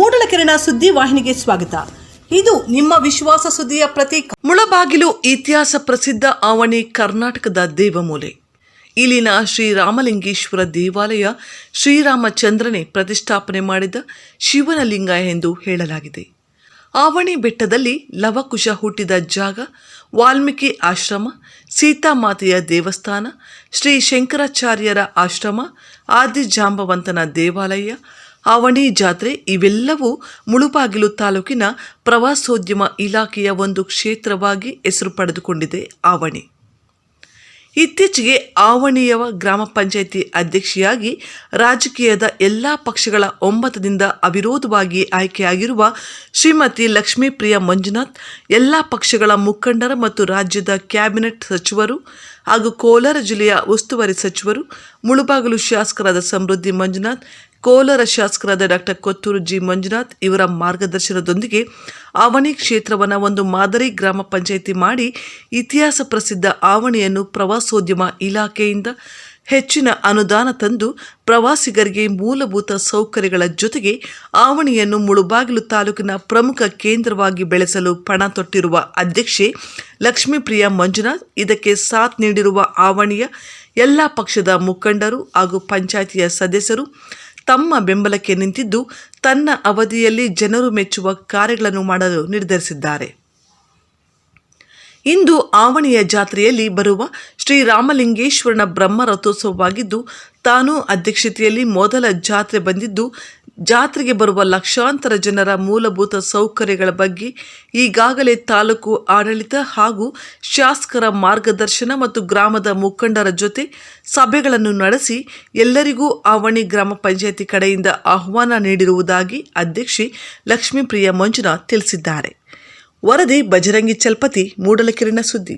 ಮೂಡಲಕೆರೆನ ಸುದ್ದಿ ವಾಹಿನಿಗೆ ಸ್ವಾಗತ. ಇದು ನಿಮ್ಮ ವಿಶ್ವಾಸ ಸುದ್ದಿಯ ಪ್ರತೀಕ. ಮುಳಬಾಗಿಲು ಇತಿಹಾಸ ಪ್ರಸಿದ್ಧ ಆವಣಿ ಕರ್ನಾಟಕದ ದೇವಮೂಲೆ. ಇಲ್ಲಿನ ಶ್ರೀರಾಮಲಿಂಗೇಶ್ವರ ದೇವಾಲಯ ಶ್ರೀರಾಮಚಂದ್ರನೇ ಪ್ರತಿಷ್ಠಾಪನೆ ಮಾಡಿದ ಶಿವನ ಲಿಂಗ ಎಂದು ಹೇಳಲಾಗಿದೆ. ಆವಣಿ ಬೆಟ್ಟದಲ್ಲಿ ಲವಕುಶ ಹುಟ್ಟಿದ ಜಾಗ, ವಾಲ್ಮೀಕಿ ಆಶ್ರಮ ಸೀತಾಮಾತೆಯ ದೇವಸ್ಥಾನ, ಶ್ರೀ ಶಂಕರಾಚಾರ್ಯರ ಆಶ್ರಮ ಆದಿ ಜಾಂಬವಂತನ ದೇವಾಲಯ ಆವಣಿ ಜಾತ್ರೆ ಇವೆಲ್ಲವೂ ಮುಳುಬಾಗಿಲು ತಾಲೂಕಿನ ಪ್ರವಾಸೋದ್ಯಮ ಇಲಾಖೆಯ ಒಂದು ಕ್ಷೇತ್ರವಾಗಿ ಹೆಸರು ಪಡೆದುಕೊಂಡಿದೆ ಆವಣಿ. ಇತ್ತೀಚೆಗೆ ಆವಣಿಯವ ಗ್ರಾಮ ಪಂಚಾಯಿತಿ ಅಧ್ಯಕ್ಷೆಯಾಗಿ ರಾಜಕೀಯದ ಎಲ್ಲ ಪಕ್ಷಗಳ ಒಮ್ಮತದಿಂದ ಅವಿರೋಧವಾಗಿ ಆಯ್ಕೆಯಾಗಿರುವ ಶ್ರೀಮತಿ ಲಕ್ಷ್ಮೀಪ್ರಿಯ ಮಂಜುನಾಥ್, ಎಲ್ಲ ಪಕ್ಷಗಳ ಮುಖಂಡರ ಮತ್ತು ರಾಜ್ಯದ ಕ್ಯಾಬಿನೆಟ್ ಸಚಿವರು ಹಾಗೂ ಕೋಲಾರ ಜಿಲ್ಲೆಯ ಉಸ್ತುವಾರಿ ಸಚಿವರು, ಮುಳುಬಾಗಿಲು ಶಾಸಕರಾದ ಸಮೃದ್ಧಿ ಮಂಜುನಾಥ್ ಕೋಲಾರ ಶಾಸಕರಾದ ಡಾಕ್ಟರ್ ಕೊತ್ತೂರು ಜಿ ಮಂಜುನಾಥ್ ಇವರ ಮಾರ್ಗದರ್ಶನದೊಂದಿಗೆ ಆವಣಿ ಕ್ಷೇತ್ರವನ್ನು ಒಂದು ಮಾದರಿ ಗ್ರಾಮ ಪಂಚಾಯಿತಿ ಮಾಡಿ ಇತಿಹಾಸ ಪ್ರಸಿದ್ಧ ಆವಣಿಯನ್ನು ಪ್ರವಾಸೋದ್ಯಮ ಇಲಾಖೆಯಿಂದ ಹೆಚ್ಚಿನ ಅನುದಾನ ತಂದು ಪ್ರವಾಸಿಗರಿಗೆ ಮೂಲಭೂತ ಸೌಕರ್ಯಗಳ ಜೊತೆಗೆ ಆವಣಿಯನ್ನು ಮುಳುಬಾಗಿಲು ತಾಲೂಕಿನ ಪ್ರಮುಖ ಕೇಂದ್ರವಾಗಿ ಬೆಳೆಸಲು ಪಣ ತೊಟ್ಟಿರುವ ಅಧ್ಯಕ್ಷೆ ಲಕ್ಷ್ಮೀಪ್ರಿಯ ಮಂಜುನಾಥ್, ಇದಕ್ಕೆ ಸಾಥ್ ನೀಡಿರುವ ಆವಣಿಯ ಎಲ್ಲ ಪಕ್ಷದ ಮುಖಂಡರು ಹಾಗೂ ಪಂಚಾಯಿತಿಯ ಸದಸ್ಯರು ತಮ್ಮ ಬೆಂಬಲಕ್ಕೆ ನಿಂತಿದ್ದು ತನ್ನ ಅವಧಿಯಲ್ಲಿ ಜನರು ಮೆಚ್ಚುವ ಕಾರ್ಯಗಳನ್ನು ಮಾಡಲು ನಿರ್ಧರಿಸಿದ್ದಾರೆ. ಇಂದು ಆವಣಿಯ ಜಾತ್ರೆಯಲ್ಲಿ ಬರುವ ಶ್ರೀರಾಮಲಿಂಗೇಶ್ವರನ ಬ್ರಹ್ಮ ರಥೋತ್ಸವವಾಗಿದ್ದು, ತಾನು ಅಧ್ಯಕ್ಷತೆಯಲ್ಲಿ ಮೊದಲ ಜಾತ್ರೆ ಬಂದಿದ್ದು, ಜಾತ್ರೆಗೆ ಬರುವ ಲಕ್ಷಾಂತರ ಜನರ ಮೂಲಭೂತ ಸೌಕರ್ಯಗಳ ಬಗ್ಗೆ ಈಗಾಗಲೇ ತಾಲೂಕು ಆಡಳಿತ ಹಾಗೂ ಶಾಸಕರ ಮಾರ್ಗದರ್ಶನ ಮತ್ತು ಗ್ರಾಮದ ಮುಖಂಡರ ಜೊತೆ ಸಭೆಗಳನ್ನು ನಡೆಸಿ ಎಲ್ಲರಿಗೂ ಆವಣಿ ಗ್ರಾಮ ಪಂಚಾಯಿತಿ ಕಡೆಯಿಂದ ಆಹ್ವಾನ ನೀಡಿರುವುದಾಗಿ ಅಧ್ಯಕ್ಷೆ ಲಕ್ಷ್ಮೀಪ್ರಿಯ ಮಂಜುನಾಥ್ ತಿಳಿಸಿದ್ದಾರೆ. ವರದಿ ಬಜರಂಗಿ ಚಲ್ಪತಿ ಮೂಡಲಕಿರಣ ಸುದ್ದಿ.